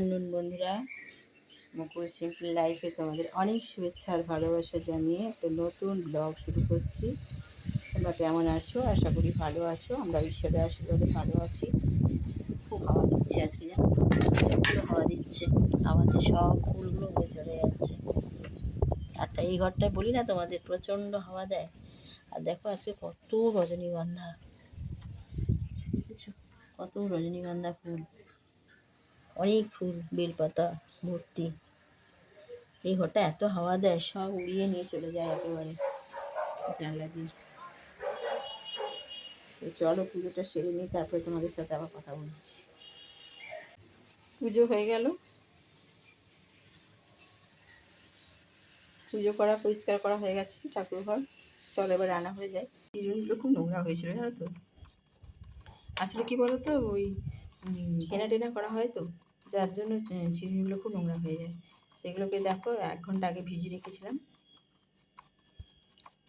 Afternoon বন্ধুরা। মুকুল simple লাইফে তোমাদের অনেক শুভেচ্ছা আর ভালোবাসা জানিয়ে একটা নতুন ব্লগ শুরু করছি। তোমরা কেমন আছো? আশা করি ভালো আছো। আমরা ঈশ্বরের আশীর্বাদে ভালো আছি। খুব হাওয়া দিচ্ছে আজকে, জানো হাওয়া দিচ্ছে। হাওয়াতে সব ফুলগুলো উড়ে চলে যাচ্ছে আরটা এই ঘরটায় বলি না তোমাদের, প্রচণ্ড হাওয়া দেয়। আর দেখো আজকে কত রজনীগন্ধা। কত রজনীগন্ধা ফুল। অনেক ফুল, বেলপাতা, ভর্তি। এই ঘরটা এত হাওয়া দেয়, সব উড়িয়ে নিয়ে চলে যায় একেবারে জানলা দিয়ে তো চলো পুজোটা সেরে নিই, তারপরে তোমাদের সাথে আবার কথা বলছি। পুজো হয়ে গেল। পুজো করা, পরিষ্কার করা হয়ে গেছে ঠাকুর ঘর। চলো এবার রান্না হয়ে যায়। জিনিসগুলো খুব নোংরা হয়েছিল, জানো তো? আসলে কি বলো তো ওই কেনা টেনা করা হয় তো। যার জন্য চিনিগুলো খুব নোংরা হয়ে যায়। সেগুলোকে দেখো, এক ঘণ্টা আগে ভিজিয়ে রেখেছিলাম।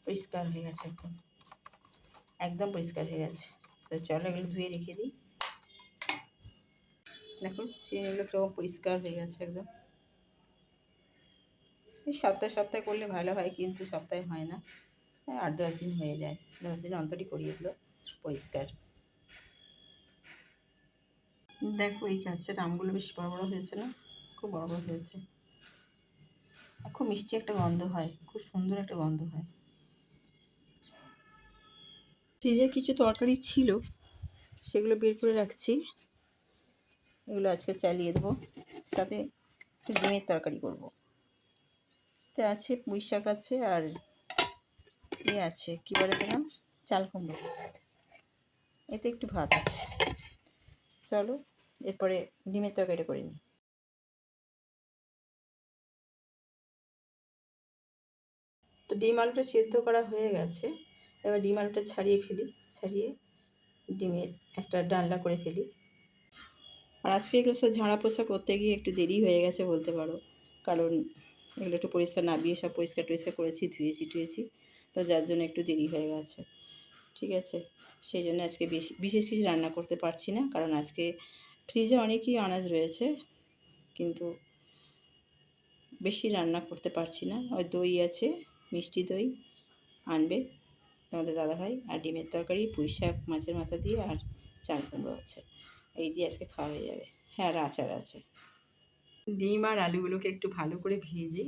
পরিষ্কার হয়ে গেছে একদম। একদম পরিষ্কার হয়ে গেছে। তো চলো এগুলো ধুয়ে রেখে দিই। দেখো, চিড়িগুলো কেমন পরিষ্কার হয়ে গেছে একদম। সপ্তাহে সপ্তাহে করলে ভালো হয়, কিন্তু সপ্তাহে হয় না। আট দশ দিন হয়ে যায়। দশ দিন অন্তরই করি এগুলো পরিষ্কার। দেখো এই গাছের আমগুলো বেশ বড় বড় হয়েছে না? খুব বড় বড় হয়েছে। খুব মিষ্টি একটা গন্ধ হয়। খুব সুন্দর একটা গন্ধ হয়। ফ্রিজে কিছু তরকারি ছিল, সেগুলো বের করে রাখছি। এগুলো আজকে চালিয়ে দেবো। সাথে একটু ডিমের তরকারি করব। তো আছে পুঁই শাক আছে আর ইয়ে আছে, কী বলে পেলাম চাল কুমড়ো। এতে একটু ভাত আছে। চলো এরপরে ডিমের তরকারিটা করে নিই। তো ডিম আলুটা সেদ্ধ করা হয়ে গেছে। এবার ডিম আলুটা ছাড়িয়ে ফেলি। ছাড়িয়ে ডিমের একটা ডালনা করে ফেলি। আর আজকে এগুলো সব ঝাড়া পোছা করতে গিয়ে একটু দেরি হয়ে গেছে বলতে পারো। কারণ এগুলো একটু পরিষ্কার নাবিয়ে সব পরিষ্কার টরিষ্কার করেছি, ধুয়েছি, টুয়েছি। তো যার জন্য একটু দেরি হয়ে গেছে। ঠিক আছে? সেই জন্য আজকে বেশি, বিশেষ কিছু রান্না করতে পারছি না। কারণ আজকে ফ্রিজে অনেকই আনাজ রয়েছে, কিন্তু বেশি রান্না করতে পারছি না। ওই দই আছে, মিষ্টি দই আনবে তোমাদের দাদাভাই, আর ডিমের তরকারি, পুঁই শাক, মাছের মাথা দিয়ে, আর চাল কুমড়ো আছে। এই দিয়ে আজকে খাওয়া হয়ে যাবে। হ্যাঁ আর আচার আছে। ডিম আর আলুগুলোকে একটু ভালো করে ভেজে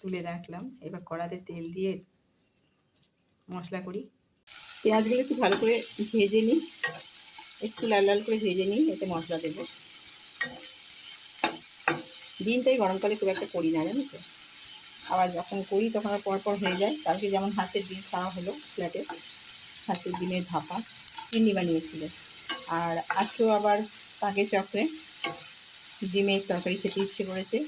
তুলে রাখলাম। এবার কড়াতে তেল দিয়ে মশলা করি। পেঁয়াজগুলো একটু ভালো করে ভেজে নিই। একটু লাল লাল করে ভেজে নিই, এতে মশলা দেবো। ডিমটাই গরমকালে খুব একটা করি না জানো তো? আবার যখন করি, তখন আর পরপর হয়ে যায়। কালকে যেমন হাতের ডিম খাওয়া হলো ফ্ল্যাটে হাতের ডিমের ভাপা চিনি বানিয়েছিল। আর আজকেও আবার পাকে চক্রে ডিমের তরকারি খেতে ইচ্ছে করেছে।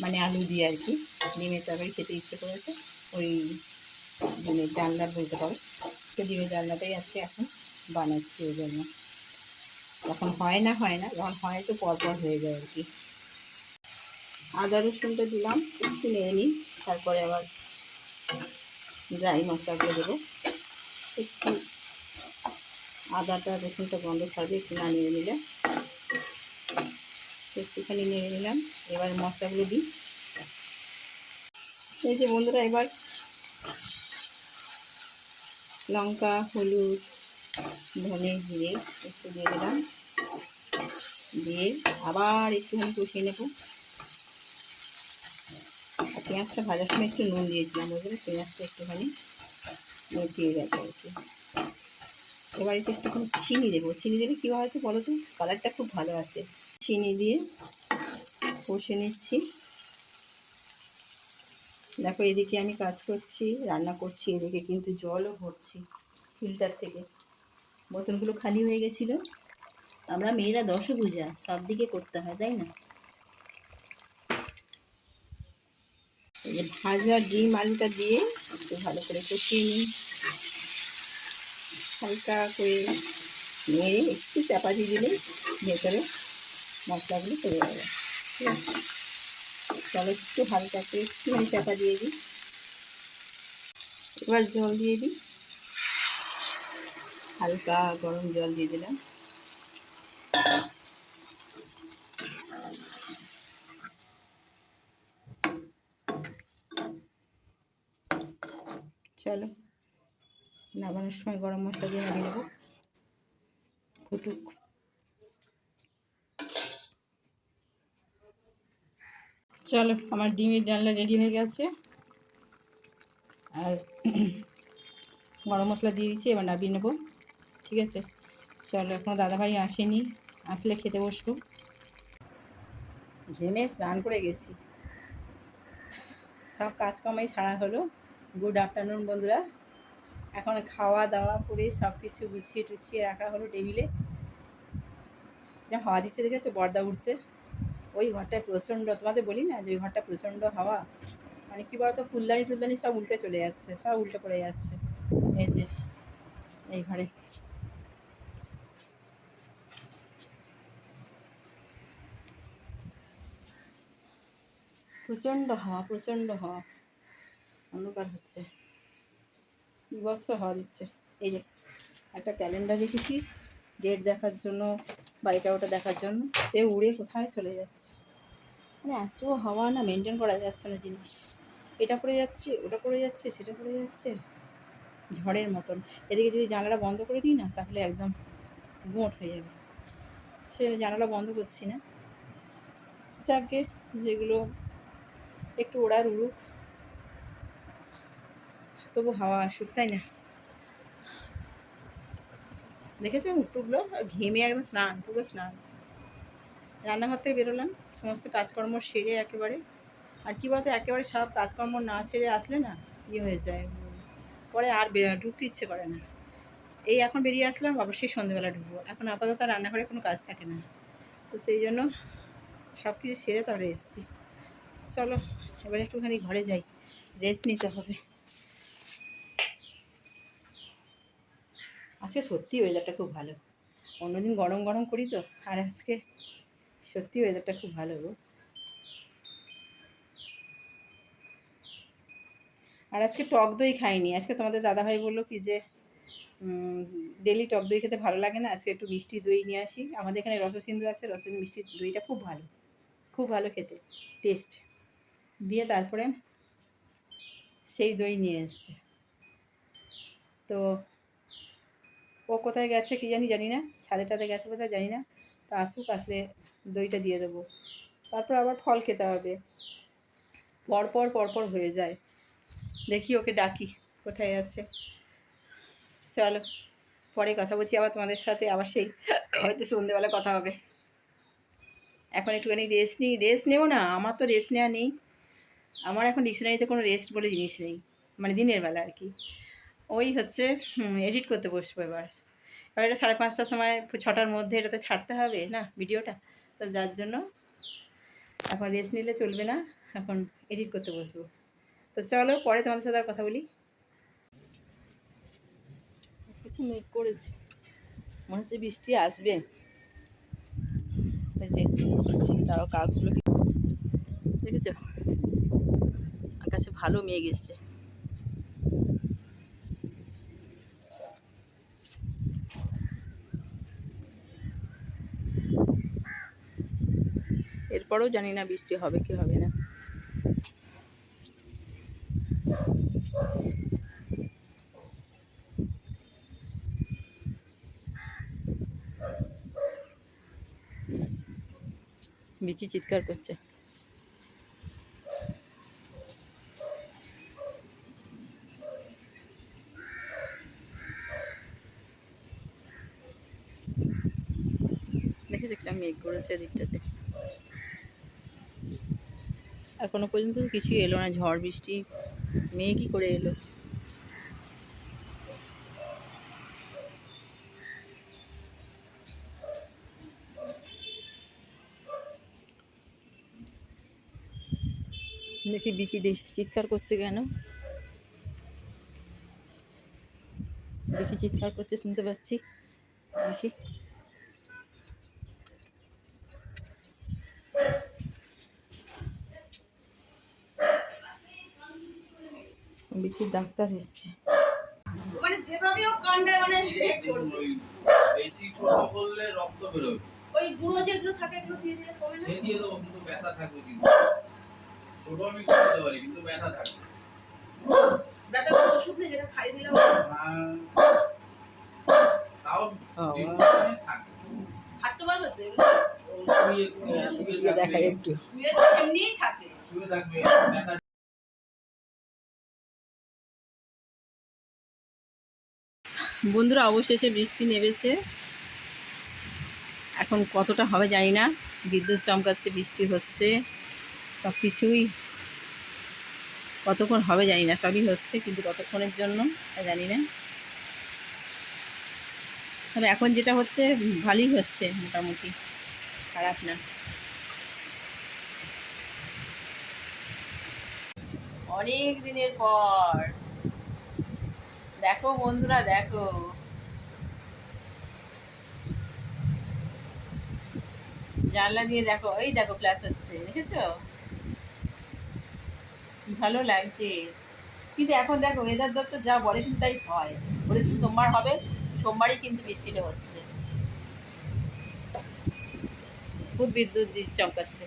মানে আলু দিয়ে আর কি, ডিমের তরকারি খেতে ইচ্ছে করেছে। ওই ডিমের ডালনা বলতে পারো। তো ডিমের ডালনাটাই আজকে এখন বানাচ্ছি ওই জন্য। যখন হয় না হয় না, যখন হয় তো পরপর হয়ে যায় আর কি। আদা রসুনটা দিলাম, একটু নিয়ে নিই, তারপরে আবার ড্রাই মশলাগুলো দেবো। একটু আদাটা, রসুনটা গন্ধ ছাড়বে, একটু না নিয়ে নিলে। একটুখানি নিয়ে নিলাম, এবার মশলাগুলো দিই। এই যে বন্ধুরা, এবার লঙ্কা, হলুদ ধনে জিরে একটু দিয়ে দিলাম। দিয়ে আবার একটুখানি কষিয়ে নেব। পেঁয়াজটা ভাজার সময় একটু নুন দিয়েছিলাম, বুঝলে? পেঁয়াজটা একটুখানি দিয়ে গেছে আর কি। এবার এতে একটুখানি চিনি দেবো। চিনি দিলে কী হয় তো বলো তো? কালারটা খুব ভালো আছে। চিনি দিয়ে কষে নিচ্ছি। দেখো, এদিকে আমি কাজ করছি, রান্না করছি, এদিকে কিন্তু জলও ভরছি ফিল্টার থেকে। বোতলগুলো খালি হয়ে গেছিল। আমরা মেয়েরা বুঝা সব দিকে করতে হয়, তাই না? ভাজা ডিম, আলুটা দিয়ে একটু ভালো করে কষিয়ে নিই। হালকা করে নেড়ে একটু চাপা দিয়ে দিলে ভেতরে মশলাগুলো চলে যাবে। ঠিক আছে? চলো একটু হালকা করে একটুখানি চাপা দিয়ে দিই। এবার জল দিয়ে দিই। হালকা গরম জল দিয়ে দিলাম। চলো, নামানোর সময় গরম মশলা দিয়ে নামিয়ে নেব। ফুটুক। চলো, আমার ডিমের ডালনা রেডি হয়ে গেছে। আর গরম মশলা দিয়ে দিচ্ছি, এবার নামিয়ে নেব। ঠিক আছে। চলো এখনও দাদাভাই আসেনি। আসলে খেতে বসবো। ঘেমে স্নান করে গেছি। সব কাজকর্মই সারা হলো। গুড আফটারনুন বন্ধুরা। এখন খাওয়া দাওয়া করে সব কিছু গুছিয়ে টুছিয়ে রাখা হলো টেবিলে। হাওয়া দিচ্ছে দেখেছ? বর্দা উঠছে ওই ঘরটায় প্রচণ্ড, তোমাদের বলি না যে ওই ঘরটা প্রচণ্ড হাওয়া? মানে কী বলতো? ফুলদানি টুলদানি সব উল্টে চলে যাচ্ছে, সব উল্টে পড়ে যাচ্ছে। এই যে, এই ঘরে। প্রচণ্ড হাওয়া প্রচণ্ড হাওয়া। অন্ধকার হচ্ছে। বিভৎস হাওয়া দিচ্ছে। এই যে, একটা ক্যালেন্ডার রেখেছি ডেট দেখার জন্য বা এটা ওটা দেখার জন্য। সে উড়ে কোথায় চলে যাচ্ছে? মানে এত হাওয়া না মেনটেন করা যাচ্ছে না জিনিস। এটা পড়ে যাচ্ছে, ওটা পড়ে যাচ্ছে, সেটা পড়ে যাচ্ছে। ঝড়ের মতন। এদিকে যদি জানালা বন্ধ করে দিই না, তাহলে একদম গোঁট হয়ে যাবে। সে জানালা বন্ধ করছি না। যাকে যেগুলো একটু ওড়ার উড়ুক তবু হাওয়া আসুক, তাই না? দেখেছ টুকলো ঘেমে একদম স্নান, পুরো স্নান। রান্নাঘর থেকে বেরোলাম, সমস্ত কাজকর্ম সেরে একেবারে। আর কী বলতো, একেবারে সব কাজকর্ম না সেরে আসলে না ইয়ে হয়ে যায়। পরে আর ঢুকতে ইচ্ছে করে না। এই এখন বেরিয়ে আসলাম, অবশ্যই সন্ধ্যেবেলা ঢুকবো। এখন আপাতত রান্নাঘরে কোনো কাজ থাকে না। তো সেই জন্য সব কিছু সেরে তারপরে এসেছি। চলো। এবার একটুখানি ঘরে যাই রেস্ট নিতে হবে। আজকে সত্যি ওয়েদারটা খুব ভালো। অন্যদিন গরম গরম করি তো, আর আজকে সত্যি ওয়েদারটা খুব ভালো গো। আর আজকে টক দই খাইনি। আজকে তোমাদের দাদাভাই বলল কি যে ডেলি টক দই খেতে ভালো লাগে না, আজকে একটু মিষ্টি দই নিয়ে আসি। আমাদের এখানে রসসিন্ধু আছে রসিন মিষ্টি দইটা খুব ভালো। খুব ভালো খেতে টেস্ট দিয়ে তারপরে সেই দই নিয়ে এসছে। তো ও কোথায় গেছে কি জানি জানি না। ছাদে টাদে গেছে কোথায় জানি না। তা আসুক, আসলে দইটা দিয়ে দেবো। তারপর আবার ফল খেতে হবে। পরপর পরপর হয়ে যায়। দেখি ওকে ডাকি, কোথায় আছে। চলো, পরে কথা বলছি আবার তোমাদের সাথে, আবার সেই হয়তো সন্ধ্যেবেলা কথা হবে। এখন একটুখানি রেস্ট নিই রেস্ট নেও না, আমার তো রেস্ট নেওয়া নেই। আমার এখন ডিকশনারিতে কোনো রেস্ট বলে জিনিস নেই মানে দিনের বেলা আর কি। ওই হচ্ছে এডিট করতে বসবো এবার। এবার এটা সাড়ে পাঁচটার সময়, ছটার মধ্যে এটা তো ছাড়তে হবে, না, ভিডিওটা? তো যার জন্য এখন রেস্ট নিলে চলবে না, এখন এডিট করতে বসবো। তো চলো, পরে তোমাদের সাথে আর কথা বলি। করেছে, মনে হচ্ছে বৃষ্টি আসবে। তারাও কাকগুলো দেখেছ? ভালো মেঘ এসছে এরপরেও জানি না বৃষ্টি হবে কি হবে না। বিকি চিৎকার করছে। দেখেছ কিরম মেঘ করেছে দিকটাতে এখনও পর্যন্ত কিছুই এলো না, ঝড়, বৃষ্টি মেয়ে কি করে এলো। দেখি বিকি দে- চিৎকার করছে কেন? বিকি চিৎকার করছে, শুনতে পাচ্ছি। দেখি। বিকির ডাক্তার এসছে। মানে যেভাবে ও মানে বেশি ছোট করলে রক্ত বেরোবে। ওই গুঁড়ো যেগুলো থাকে এগুলো দিয়ে দিলে কমে না? দিয়ে দেবো কিন্তু ব্যথা থাকবে কিন্তু। ছোট আমি করে দিতে পারি কিন্তু ব্যথা থাকবে। ব্যথা কোনো ওষুধ নেই যেটা খাই দিলাম। তাও থাকবে হাঁটতে পারবে তো এগুলো? শুয়ে শুয়ে এমনিই থাকে। শুয়ে থাকবে ব্যথা বন্ধুরা, অবশেষে বৃষ্টি নেমেছে। এখন কতটা হবে জানি না। বিদ্যুৎ চমকাচ্ছে, বৃষ্টি হচ্ছে সব কিছুই কতক্ষণ হবে জানি না, সবই হচ্ছে কিন্তু কতক্ষণের জন্য জানি না। তবে এখন যেটা হচ্ছে, ভালোই হচ্ছে মোটামুটি, খারাপ না। অনেক দিনের পর। দেখো বন্ধুরা, দেখো। জানলা দিয়ে দেখো, এই দেখো ক্লাস হচ্ছে, দেখেছ? ভালো লাগছে। কিন্তু এখন দেখো ওয়েদার দপ্তর যা বলে কিন্তু তাই হয়। বলে সোমবার হবে, সোমবারই কিন্তু বৃষ্টিটা হচ্ছে। খুব বিদ্যুৎ চমকাচ্ছে।